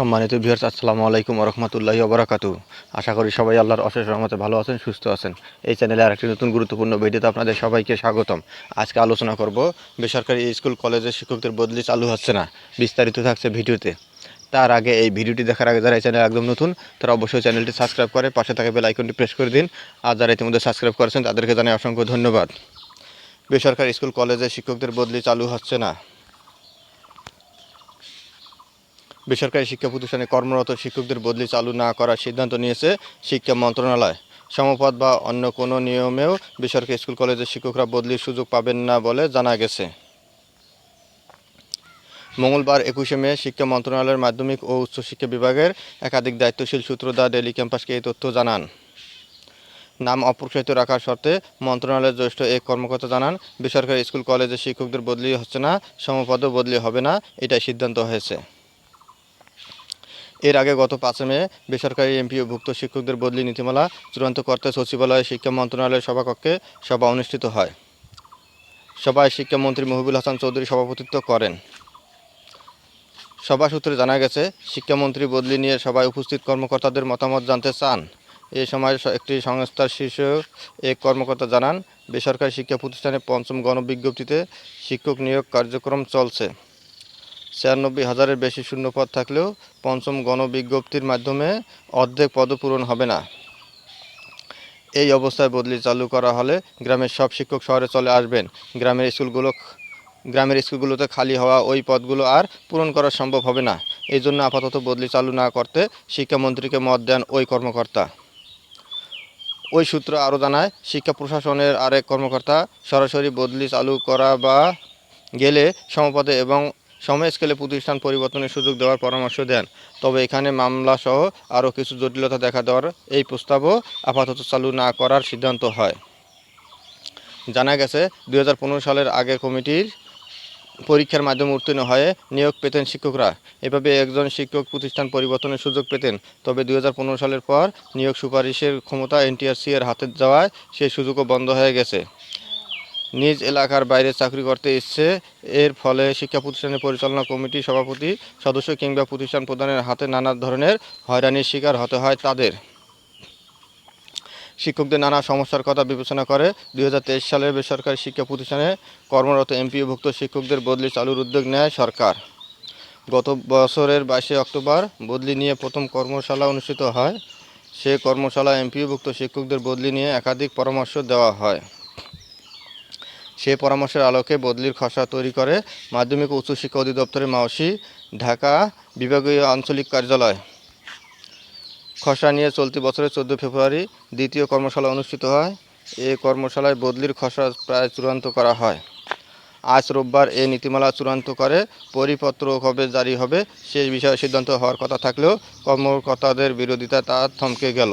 সম্মানিত ভিউয়ার্স, আসসালামু আলাইকুম রহমতুল্লাহি ওবরাকাতু আশা করি সবাই আল্লাহর অশেষ রহমতে ভালো আছেন, সুস্থ আছেন। এই চ্যানেলে আরেকটি নতুন গুরুত্বপূর্ণ ভিডিওতে আপনাদের সবাইকে স্বাগতম। আজকে আলোচনা করব, বেসরকারি স্কুল, কলেজের শিক্ষকদের বদলি চালু হচ্ছে না, বিস্তারিত থাকছে ভিডিওতে। তার আগে এই ভিডিওটি দেখার আগে যারা এই চ্যানেল একদম নতুন, তারা অবশ্যই চ্যানেলটি সাবস্ক্রাইব করে পাশে থাকা বেল আইকনটি প্রেস করে দিন। আর যারা ইতিমধ্যে সাবস্ক্রাইব করেছেন, তাদেরকে জানাই অসংখ্য ধন্যবাদ। বেসরকারি স্কুল কলেজে শিক্ষকদের বদলি চালু হচ্ছে না। বেসরকারি শিক্ষা প্রতিষ্ঠানে কর্মরত শিক্ষকদের বদলি চালু না করার সিদ্ধান্ত নিয়েছে শিক্ষা মন্ত্রণালয়। সমপদ বা অন্য কোনো নিয়মেও বেসরকারি স্কুল কলেজের শিক্ষকরা বদলির সুযোগ পাবেন না বলে জানা গেছে। মঙ্গলবার একুশে মে শিক্ষা মন্ত্রণালয়ের মাধ্যমিক ও উচ্চশিক্ষা বিভাগের একাধিক দায়িত্বশীল সূত্রধর ডেলি ক্যাম্পাসকে এই তথ্য জানান। নাম অপ্রকাশিত রাখার শর্তে মন্ত্রণালয়ের জ্যেষ্ঠ এক কর্মকর্তা জানান, বেসরকারি স্কুল কলেজের শিক্ষকদের বদলি হচ্ছে না, সমপদও বদলি হবে না, এটাই সিদ্ধান্ত হয়েছে। এর আগে গত পাঁচে মে বেসরকারি এমপিওভুক্ত শিক্ষকদের বদলি নীতিমালা চূড়ান্ত করতে সচিবালয়ে শিক্ষা মন্ত্রণালয়ের সভাকক্ষে সভা অনুষ্ঠিত হয়। সভায় শিক্ষামন্ত্রী মহিবুল হাসান চৌধুরী সভাপতিত্ব করেন। সভা সূত্রে জানা গেছে, শিক্ষামন্ত্রী বদলি নিয়ে সভায় উপস্থিত কর্মকর্তাদের মতামত জানতে চান। এ সময় একটি সংস্থার শীর্ষ এক কর্মকর্তা জানান, বেসরকারি শিক্ষা প্রতিষ্ঠানে পঞ্চম গণবিজ্ঞপ্তিতে শিক্ষক নিয়োগ কার্যক্রম চলছে। ছিয়ানব্বই হাজারের বেশি শূন্যপদ থাকলেও পঞ্চম গণবিজ্ঞপ্তির মাধ্যমে অর্ধেক পদ পূরণ হবে না। এই অবস্থায় বদলি চালু করা হলে গ্রামের সব শিক্ষক শহরে চলে আসবেন। গ্রামের স্কুলগুলো গ্রামের স্কুলগুলোতে খালি হওয়া ওই পদগুলো আর পূরণ করা সম্ভব হবে না। এই জন্য আপাতত বদলি চালু না করতে শিক্ষামন্ত্রীকে মত দেন ওই কর্মকর্তা। ওই সূত্র আরও জানায়, শিক্ষা প্রশাসনের আরেক কর্মকর্তা সরাসরি বদলি চালু করা বা গেলে সমপদে এবং সম স্কেলে প্রতিষ্ঠান পরিবর্তনের সুযোগ দেওয়ার পরামর্শ দেন। তবে এখানে মামলা সহ আরও কিছু জটিলতা দেখা দেওয়ার এই প্রস্তাবও আপাতত চালু না করার সিদ্ধান্ত হয়। জানা গেছে দু হাজার পনেরো সালের আগে কমিটির পরীক্ষার মাধ্যমে উত্তীর্ণ হয়ে নিয়োগ পেতেন শিক্ষকরা। এভাবে একজন শিক্ষক প্রতিষ্ঠান পরিবর্তনের সুযোগ পেতেন। তবে দু হাজার পনেরো সালের পর নিয়োগ সুপারিশের ক্ষমতা এনটিআরসি এর হাতে যাওয়ায় সেই সুযোগও বন্ধ হয়ে গেছে। নিজ এলাকার বাইরে চাকরি করতে ইচ্ছে এর ফলে শিক্ষা প্রতিষ্ঠানের পরিচালনা কমিটির সভাপতি, সদস্য কিংবা প্রতিষ্ঠান প্রধানের হাতে নানা ধরনের হয়রানির শিকার হতে হয় তাদের। শিক্ষকদের নানা সমস্যার কথা বিবেচনা করে দুই হাজার তেইশ সালে বেসরকারি শিক্ষা প্রতিষ্ঠানে কর্মরত এমপিওভুক্ত শিক্ষকদের বদলি চালুর উদ্যোগ নেয় সরকার। গত বছরের বাইশে অক্টোবর বদলি নিয়ে প্রথম কর্মশালা অনুষ্ঠিত হয়। সে কর্মশালা এমপিওভুক্ত শিক্ষকদের বদলি নিয়ে একাধিক পরামর্শ দেওয়া হয়। সে পরামর্শের আলোকে বদলির খসড়া তৈরি করে মাধ্যমিক ও উচ্চশিক্ষা অধিদপ্তরের মাওসি, ঢাকা বিভাগীয় আঞ্চলিক কার্যালয়। খসড়া নিয়ে চলতি বছরের চোদ্দ ফেব্রুয়ারি দ্বিতীয় কর্মশালা অনুষ্ঠিত হয়। এ কর্মশালায় বদলির খসড়া প্রায় চূড়ান্ত করা হয়। আজ রোববার এ নীতিমালা চূড়ান্ত করে পরিপত্র কবে জারি হবে সে বিষয়ে সিদ্ধান্ত হওয়ার কথা থাকলেও কর্মকর্তাদের বিরোধিতা তা থমকে গেল।